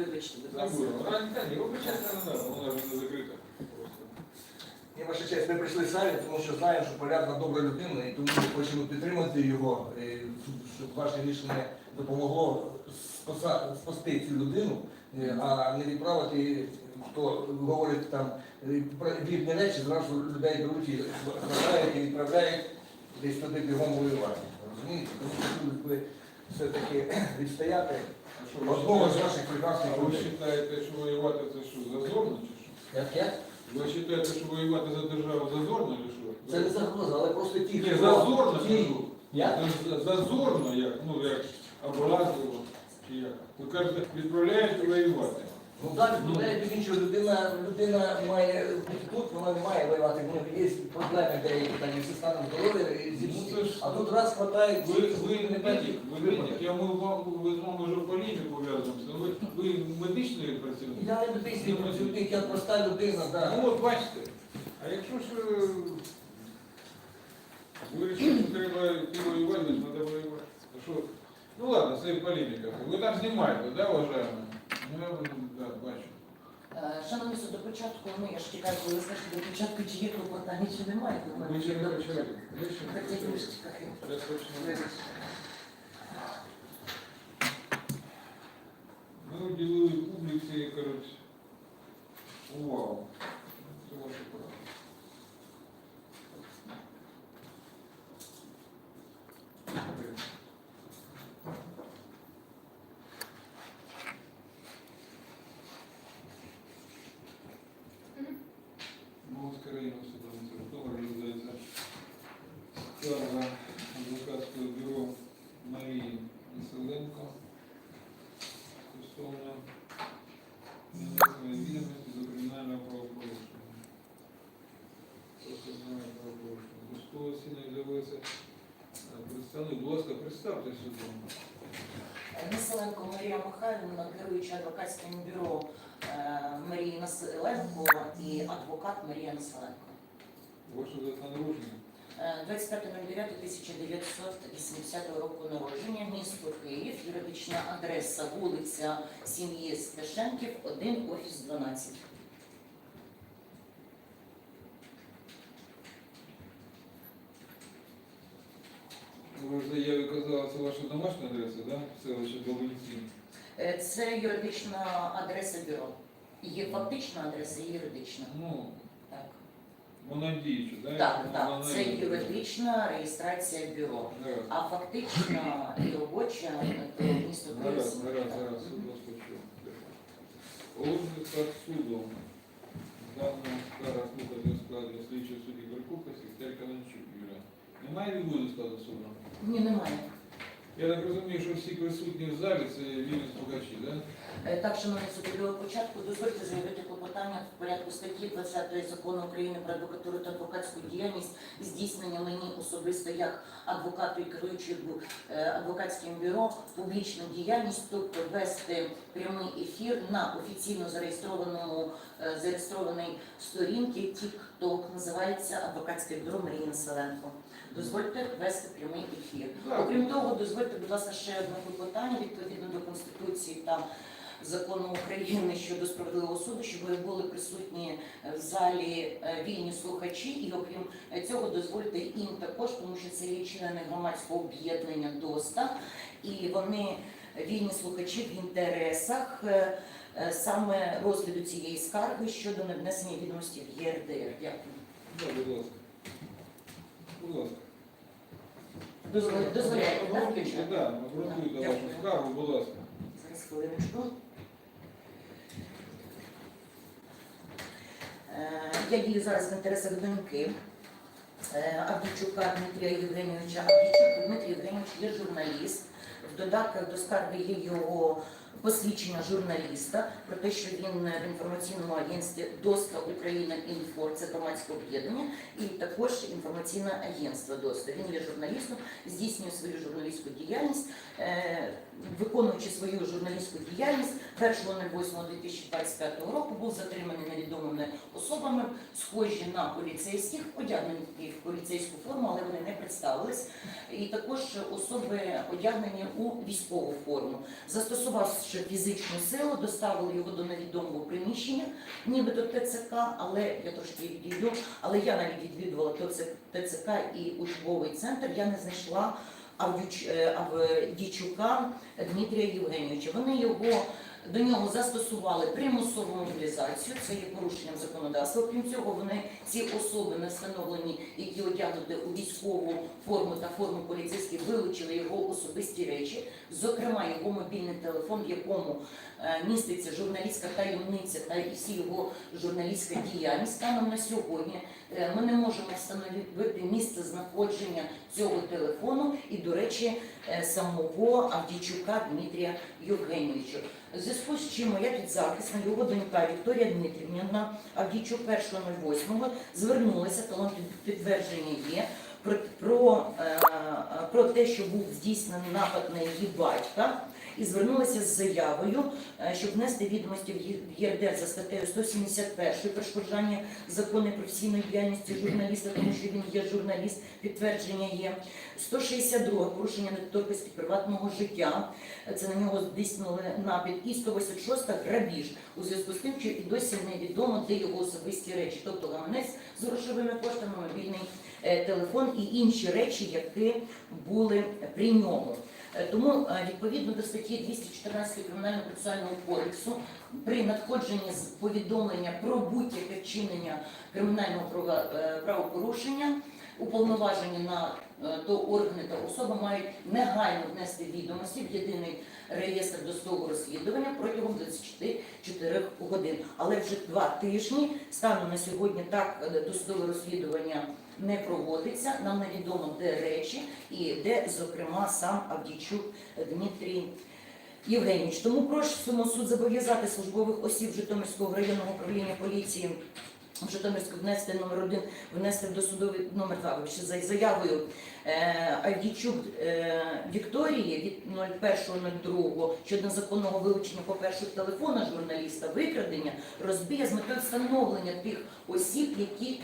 Вибачте, будь ласка. Вона не закрита. Просто. Ваша честь, ми прийшли самі, тому що знаємо, що полярна добра людина, і тому ми хочемо підтримати його, і щоб ваше рішення допомогло спаса- спасти цю людину, е, а не відправити, хто говорить там е, про вірні речі, зразу людей беруть і хватають і відправляють десь туди бігом воювати. Розумієте? Тому що ви все-таки відстояти одного з ваших прекрасних ви вважаєте, що воювати це що, зазорно чи що? Як? Ви вважаєте, що воювати за державу зазорно чи що? Це не загроза, але просто ті, Ні, зазорно ті- кажу. Як? З- Зазорно, як, ну, як образливо, чи як. Ви кажете, відправляєте воювати. Ну так, до іншого людина, людина має тут, вона не має воювати, бо є проблеми деякі там і зі станом здоров'я, і зі Ну, це ж- А тут раз хватає, Ви, ви не медик, ви медик. Я ми вам ви з вами вже по лінії пов'язуємося. Ви, ви медичний працівник? Я не медичний працівник, я проста людина, так. Ну от бачите. А якщо ж е, ви вирішили, що треба йти воювати, значить треба воювати. А що? Ну ладно, це політика. Ви там знімаєте, да, вважаємо? Ну, я да, бачу. Шановні суд, до початку, ну я ж чекаю, коли ви скажете до початку, чи є клопотання, чи немає клопотання. ще не почали. початку. Ще не Так я почали. дуже чекаю. Я. Ми уділили публіці, коротше, увагу. Це ваше право. Голос країни судового території розглядається скарга адвокатського бюро Марії Населенко стосовно нанесення відомості до кримінального правопорушення. Про кримінальне правопорушення. До судового засідання з'явилися е, представник. Будь ласка, представте судом. Населенко Марія Михайлівна, керуюча адвокатським бюро е, Марії Населенко і адвокат Марія Населенко. Ваше дата народження. Е, 25.09.1980 року народження, місто Київ, юридична адреса, вулиця сім'ї Стешенків, 1, офіс 12. Ви це ваша домашня адреса, да? Селище Долинці. Е, Це юридична адреса бюро. Є фактична адреса і юридична. Ну, Так, вона діюча, да? так, так. Це юридична реєстрація бюро. Гаразд. А фактична і робоча то місто Київ. Зараз, зараз, зараз, суд вас почув. Положення склад суду. Дана скара слухати у складі слідчого судді Беркуха, секретар Каленчук Юрія. Немає відводу складу суду? Ні, немає. Я так розумію, що всі присутні в залі це вільні слухачі, так? Е, Так, шановні суди, до початку дозвольте заявити клопотання в порядку статті 20 закону України про адвокатуру та адвокатську діяльність здійснення мені особисто як адвокату і керуючого е, адвокатським бюро публічну діяльність, тобто вести прямий ефір на офіційно зареєстрованому е, зареєстрованій сторінці TikTok, називається адвокатське бюро Марії Населенко. Дозвольте вести прямий ефір. Окрім того, дозвольте, будь ласка, ще одне клопотання відповідно до Конституції та закону України щодо справедливого суду, щоб були присутні в залі е, вільні слухачі, і окрім цього дозвольте їм також, тому що це є члени громадського об'єднання ДОСТА, і вони вільні слухачі в інтересах е, е, саме розгляду цієї скарги щодо невнесення відомості в ЄРДР. Дякую. Будь ласка. Дозволяєте, так, да, обґрунтуйте Дякую. скаргу, будь ласка. Зараз хвилиночку. Е, Я дію зараз в інтересах доньки е, Авдійчука Дмитрія Євгенійовича. Авдійчук Дмитрій Євгенійович є журналіст. В додатках до скарги є його посвідчення журналіста про те, що він в інформаційному агентстві ДОСТА Україна Інфор, це громадське об'єднання, і також інформаційне агентство ДОСТА. Він є журналістом, здійснює свою журналістську діяльність, е, виконуючи свою журналістську діяльність 1.08.2025 року був затриманий невідомими особами, схожі на поліцейських, одягнені в поліцейську форму, але вони не представились. І також особи одягнені у військову форму. Застосував приклавши фізичну силу, доставили його до невідомого приміщення, нібито ТЦК, але я трошки відійду, але я навіть відвідувала ТЦК і учбовий центр, я не знайшла Авдюч, е, Дмитрія Євгенійовича. Вони його до нього застосували примусову мобілізацію, це є порушенням законодавства. Крім цього, вони ці особи не встановлені, які одягнуті у військову форму та форму поліцейських, вилучили його особисті речі, зокрема його мобільний телефон, в якому е, міститься журналістська таємниця та всі його журналістська діяльність. Станом на сьогодні ми не можемо встановити місце знаходження цього телефону і, до речі, е, самого Авдійчука Дмитрія Євгенійовича. Зв'язку з чим моя підзахисна, його донька Вікторія Дмитрівна Авдійчук 1.08 звернулася, талон під- підтвердження є, про, про, е, про те, що був здійснений напад на її батька, і звернулася з заявою, е, щоб внести відомості в ЄРДР за статтею 171 перешкоджання законної професійної діяльності журналіста, тому що він є журналіст, підтвердження є. 162 порушення недоторкості приватного життя. Це на нього здійснили напад. І 186 грабіж у зв'язку з тим, що і досі невідомо, де його особисті речі, тобто гаманець з грошовими коштами, мобільний е, телефон і інші речі, які були при ньому. Е, Тому е, відповідно до статті 214 Кримінального процесуального кодексу при надходженні з повідомлення про будь-яке вчинення кримінального е, правопорушення уповноважені на то органи та особи мають негайно внести відомості в єдиний реєстр досудового розслідування протягом 24 годин. Але вже два тижні станом на сьогодні так досудове розслідування не проводиться. Нам невідомо де речі і де, зокрема, сам Авдійчук Дмитрій. Євгенійович, тому просимо суд зобов'язати службових осіб Житомирського районного управління поліції в Житомирську внести номер один, внести в досудовий номер два, вибачте, за заявою е, Авдійчук е, Вікторії від 01.02 щодо незаконного вилучення по перше телефона журналіста, викрадення, розбія з метою встановлення тих осіб, які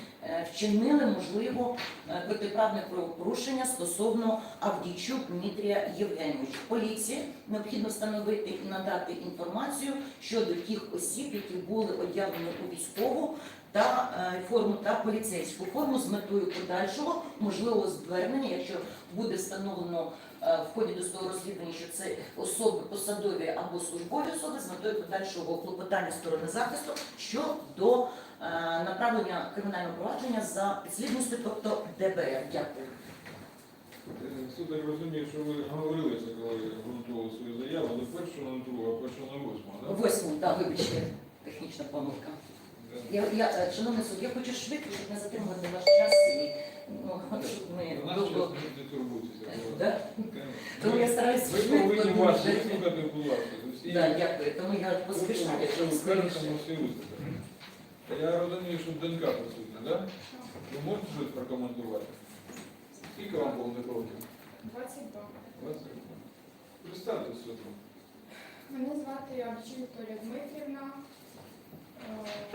вчинили, можливо, е, протиправне правопорушення стосовно Авдійчук Дмитрія Євгеновича. Поліції необхідно встановити і надати інформацію щодо тих осіб, які були одягнені у військову та е, форму та поліцейську форму з метою подальшого можливого звернення, якщо буде встановлено е, в ході досудового розслідування, що це особи посадові або службові особи з метою подальшого клопотання сторони захисту щодо е, направлення кримінального провадження за підслідністю, тобто ДБР. Дякую. Е, Суд я розумію, що ви говорили це, коли ґрунтували свою заяву, не першого на другу, а першого на восьмого, так? Восьму, так, вибачте, технічна помилка. Я, я, е, шановний суд, я хочу швидко, щоб не затримувати ваш час і ну, щоб ми довго. час не турбуйтеся. Да? Тому я стараюсь Ви швидко повинні вас дуже. вислухати, будь ласка. Да, дякую. Тому я поспішаю, Якщо ви скоріше. Я розумію, що донька присутня, так? Ви можете щось прокоментувати? Скільки вам повних років? 22. 20 років. Представте суду. Мене звати Авдій Вікторія Дмитрівна.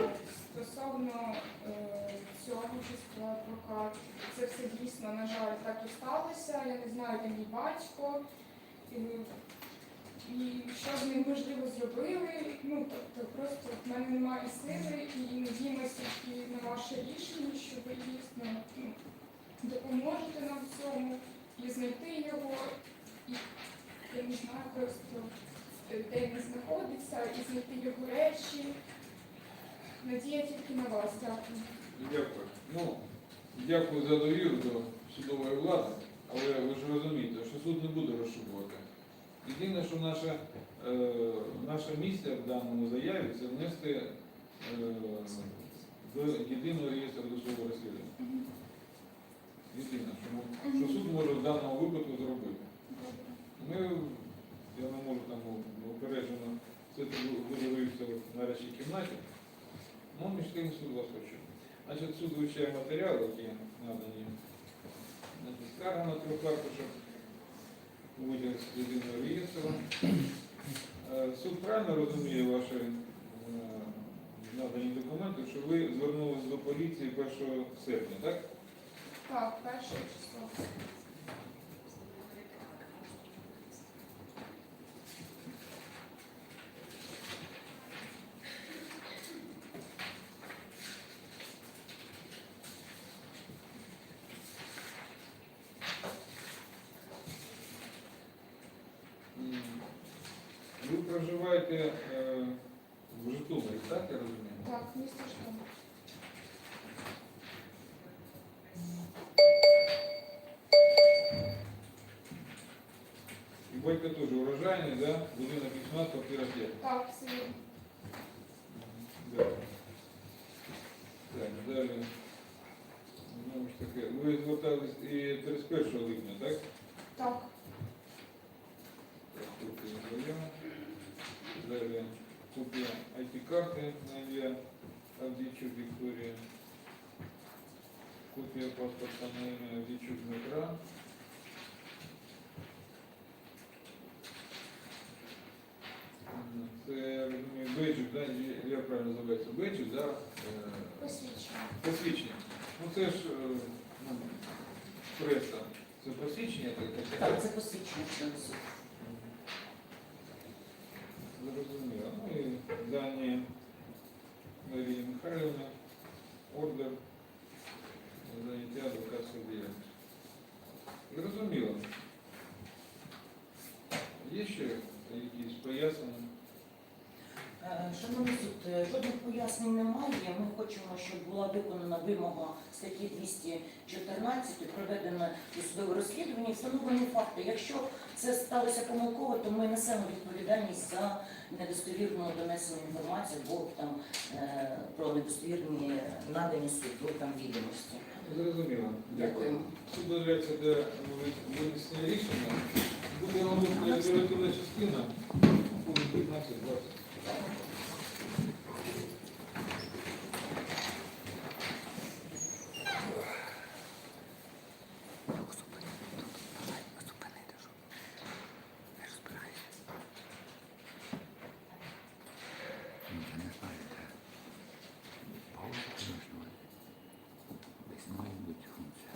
Е, Стосовно е, цього числа адвокат, це все дійсно, на жаль, так і сталося. Я не знаю, де мій батько. І, і що з ним можливо зробили. Ну, тобто просто в мене немає сили і надіємося тільки на ваше рішення, що ви дійсно ну, допоможете нам в цьому і знайти його. І я не знаю просто е, де він знаходиться, і знайти його речі. Надія тільки на вас, дякую. Дякую. Ну, дякую за довіру до судової влади, але ви ж розумієте, що суд не буде розшукувати. Єдине, що наша, е, наша місія в даному заяві це внести е, в єдиний реєстр досудового розслідування. Єдине, що, що суд може в даному випадку зробити. Ми, я не можу там опереджено, це буде вивчити в нарешті кімнаті. Ну, між тим суд вас почув. Значить, суд вивчає матеріали, які надані. Скарга на трьох аркушах, з єдиного реєстру. Е, Суд правильно розуміє ваші е, надані документи, що ви звернулися до поліції 1 серпня, так? Так, перше число. проживаєте е, в Житомирі, так я розумію? Так, місто Житомир. І батько теж урожайний, да? Будинок 18, квартира 5. Так, все вірно. Да. Так, далі. Знову ж таки, ви звертались і 31 липня, IT-карти на ім'я Авдійчук Вікторія. Копія паспорта на ім'я Авдійчук Дмитра. Це, я розумію, бейджик, да? Я правильно називається? Бейджик, да? Е, посвідчення. Посвідчення. Ну це ж е, ну, преса. Це посвідчення таке? Так, це посвідчення члена суду. Зрозуміло. Ну і дані Марії Михайлівни, ордер, заняття адвокатської діяльності. Зрозуміло. Є ще якісь пояснення? Е, Шановний суд, е, жодних пояснень. Ми хочемо, щоб була виконана вимога статті 214, проведено досудове розслідування і встановлені факти. Якщо це сталося помилково, то ми несемо відповідальність за недостовірну донесену інформацію або там е, про недостовірні надані суду там відомості. Зрозуміло. Дякую. Суд додається до винесення рішення. Буде оголошена оперативна частина, пункт 15 20 Десь має бути функція.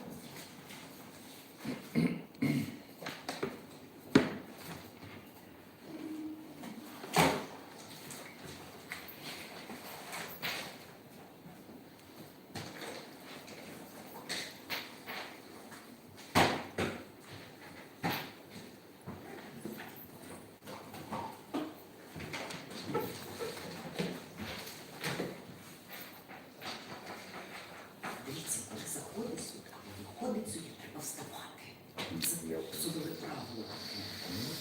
Дивіться, коли заходить суд, коли виходить судді, треба вставати. Це судове правило.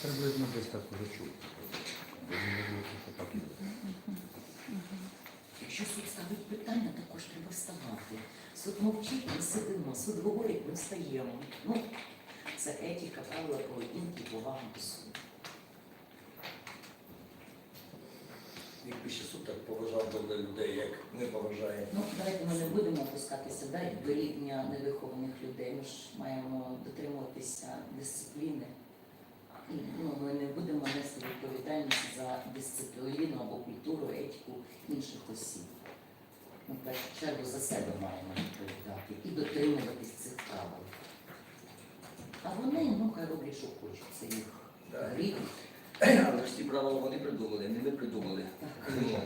Ну, приблизно десь так уже чув. Якщо суд ставить питання, також треба вставати. Суд мовчить, ми сидимо, суд говорить, ми встаємо. Ну, це етика, правила поведінки, повага до суду. Якби ще суд так поважав добре людей, як ми поважаємо. Ну, давайте ми не будемо опускатися да, до рівня невихованих людей. Ми ж маємо дотримуватися дисципліни. Ну, ми не будемо нести відповідальність за дисципліну або культуру, етику інших осіб. Ми в першу чергу за себе маємо відповідати і дотримуватись цих правил. А вони, ну, хай роблять, що хочуть, це їх гріх. Але ж ці правила вони придумали, не ми придумали. Ну,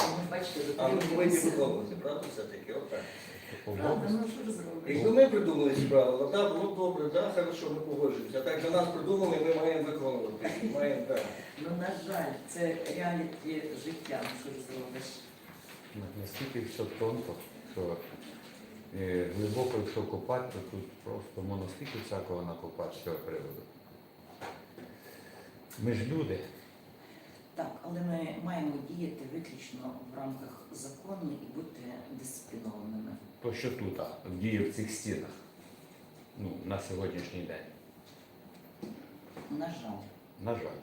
Ви бачите, А ми повинні виконувати, правда, все-таки? Отак. Правда, ну що ж зробити? Якби ми придумали ці правила, так, було б добре, так, хорошо, ми погоджуємося. А так за нас придумали, ми маємо виконувати. Маємо так. Ну, на жаль, це реаліті життя, ну що ж зробиш. Ну, Настільки все тонко, що е, глибоко, якщо копати, то тут просто можна стільки всякого накопати з цього приводу. Ми ж люди. Так, але ми маємо діяти виключно в рамках закону і бути дисциплінованими. То що тут, а, діє в цих стінах, ну, на сьогоднішній день. На жаль. На жаль.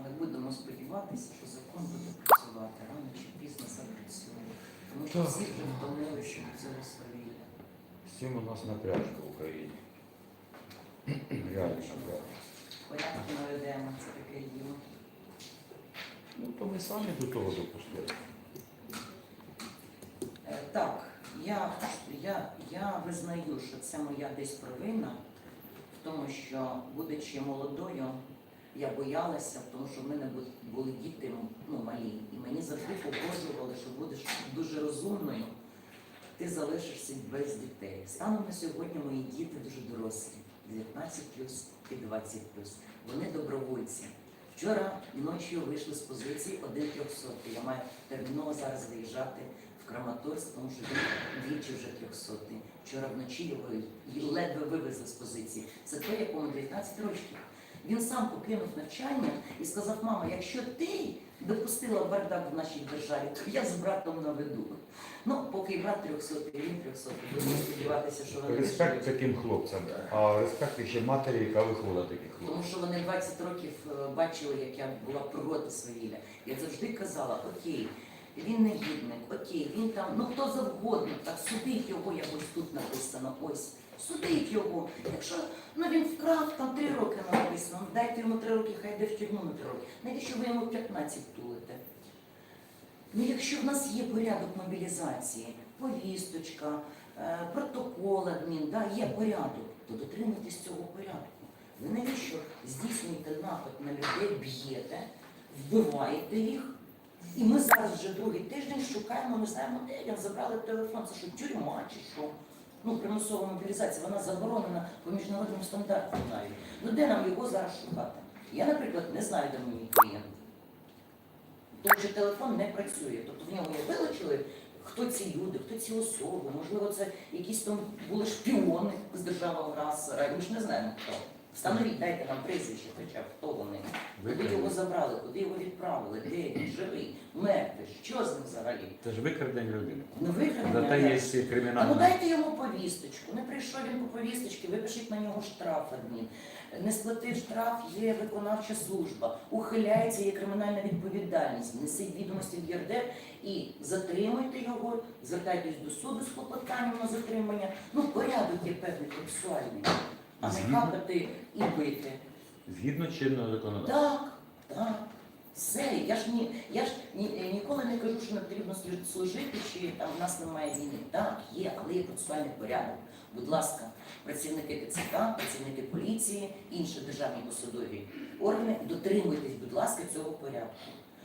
Але будемо сподіватися, що закон буде працювати рано чи пізно запрацює. Тому що Так. всі вже від цього свавілля. Цим у нас напряжка в Україні. Реально напряжка. Порядки наведемо, це таке діло. Ну, то ми самі до того допустили. Е, Так, я, я, я визнаю, що це моя десь провина в тому, що, будучи молодою, я боялася, тому що в мене бу- були діти ну, малі, і мені завжди погоджували, що будеш дуже розумною, ти залишишся без дітей. Станом на сьогодні мої діти дуже дорослі, 19 і 20 Вони добровольці. Вчора ночі вийшли з позиції один трьохсотий. Я маю терміново зараз виїжджати в Краматорськ, тому що він двічі вже трьохсотий. Вчора вночі його ледве вивезли з позиції. Це той, якому 19 років. Він сам покинув навчання і сказав, мама, якщо ти допустила бардак в нашій державі, то я з братом наведу. Ну, поки брат трьохсотий, він трьохсотий. Будемо сподіватися, що вони Респект таким хлопцям, а респект ще матері, яка виховала таких Тому що вони 20 років е, бачили, як я була проти свавілля. Я завжди казала, окей, він негідник, окей, він там, ну хто завгодно, так судить його, як ось тут написано, ось. Судить його. Якщо ну він вкрав там три роки написано, ну, дайте йому три роки, хай йде в тюрму на три роки. Навіщо ви йому 15 тулите? Ну, якщо в нас є порядок мобілізації, повісточка, е, протокол адмін, да, є порядок, то дотримуйтесь цього порядку. Ви навіщо здійснюєте напад на людей, б'єте, вбиваєте їх? І ми зараз вже другий тиждень шукаємо, не знаємо, де він забрали телефон. Це що, тюрма чи що? Ну, примусова мобілізація, вона заборонена по міжнародним стандартам навіть. Ну де нам його зараз шукати? Я, наприклад, не знаю, де мій клієнт. Тому що телефон не працює. Тобто в нього є вилучили, хто ці люди, хто ці особи, можливо, це якісь там були шпіони з державного агресора. Ми ж не знаємо хто. Встановіть, дайте нам прізвище, хоча б хто вони. Куди його забрали, куди його відправили, де він, живий, мертвий, що з ним взагалі? Це ж викрадення людини. Ну викрадення. Є Та ну кримінальна. дайте йому повісточку. Не прийшов він по повісточці, випишіть на нього штраф адмін. Не сплатив штраф, є виконавча служба. Ухиляється, є кримінальна відповідальність. Несіть відомості в ЄРДР і затримуйте його, звертайтесь до суду з клопотанням на затримання. Ну, порядок є певний процесуальний, а не Згідно. хапати і бити. Згідно чинного законодавства. Так, так. Все, я ж ні, я ж ні, ніколи не кажу, що не потрібно служити- служити, чи там в нас немає війни. Так, є, але є процесуальний порядок. Будь ласка, працівники ТЦК, працівники поліції, інші державні посадові органи, дотримуйтесь, будь ласка, цього порядку.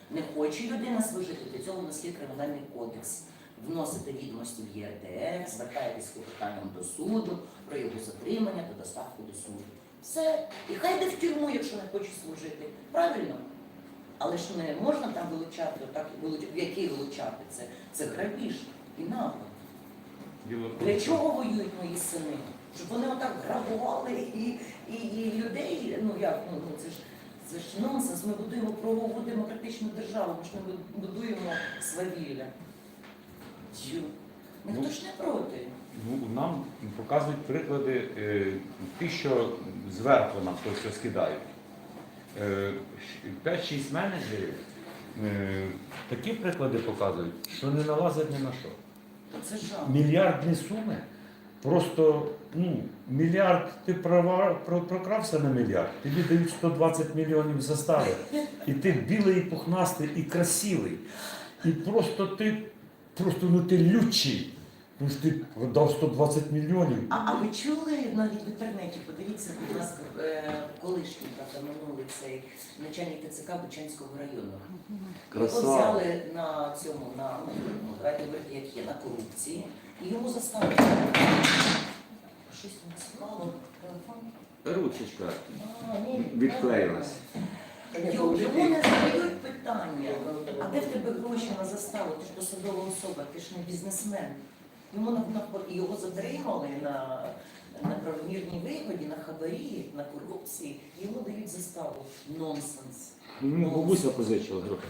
Не хоче людина служити, для цього у нас є кримінальний кодекс. Вносите відомості в ЄРДР, звертаєтесь з клопотанням до суду про його затримання та доставку до суду. Все. І хай йде в тюрму, якщо не хоче служити. Правильно? Але ж не можна там вилучати, отак, в який вилучати це? Це грабіж і напад. Для чого воюють мої сини? Щоб вони отак грабували і, і, і людей. Ну як, ну, ну це ж це ж нонсенс. Ми будуємо правову демократичну державу, ми ж не будуємо свавілля. Тю. Ніхто ж не проти. Ну, нам показують приклади е, ті, що зверху нам то все скидають. Е, 5-6 менеджерів е, такі приклади показують, що не налазять ні на що. Це жах. Мільярдні суми. Просто ну, мільярд, ти права, про, прокрався на мільярд, тобі дають 120 мільйонів застави. І ти білий, пухнастий, і красивий. І просто ти, просто ну ти лючий. Ну ж ти продав 120 мільйонів. А, а ви чули навіть в інтернеті? Подивіться, будь ласка, е, колишній правда, минулий цей начальник ТЦК Бучанського району. Його Красава. взяли на цьому, на ну, давайте говорити, як є, на корупції, і йому заставили. Щось там склало телефон. Ручечка А, ні, відклеїлась. Йому не задають питання, а де в тебе гроші на заставу? Ти ж посадова особа, ти ж не бізнесмен. Йому на, на його затримали на, на правомірній вигоді, на хабарі, на корупції, йому дають заставу. Нонсенс. Ну, бабуся позичила гроші.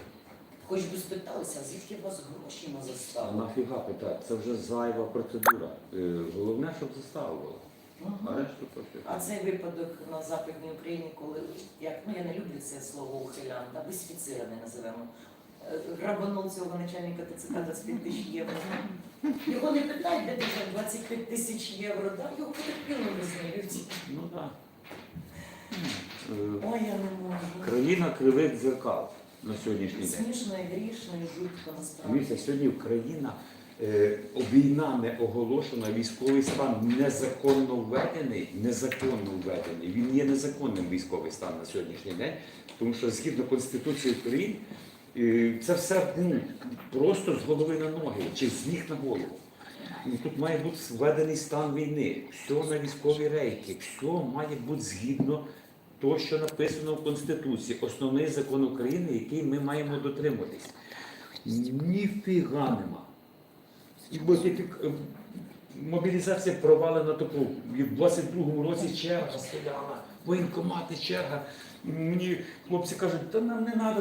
Хоч би спиталися, а звідки у вас гроші на А заставу? нафіга питати? Це вже зайва процедура. Е, Головне, щоб заставували. А Решту. А цей випадок на Західній Україні, коли як ну я не люблю це слово ухилянт, а безфіциране називаємо. е, Грабанув цього начальника ТЦК 25 тисяч євро. Його не питають, де ти взяв 25 тисяч євро, да? його потерпіло не знають. Ну так. Ой, я не можу. Країна кривих дзеркал на сьогоднішній день. Смішно і грішно, і жутко насправді. Дивіться, сьогодні Україна е, війна не оголошена, військовий стан незаконно введений, незаконно введений. Він є незаконним військовий стан на сьогоднішній день, тому що згідно Конституції України е, це все ну, просто з голови на ноги чи з ніг на голову. Ну, Тут має бути введений стан війни, все на військові рейки, все має бути згідно то, що написано в Конституції, основний закон України, який ми маємо дотримуватись. Ніфіга нема. І е, Мобілізація провалена таку. І в 22-му році черга стояла, воєнкомати черга. Мені хлопці кажуть, та нам не треба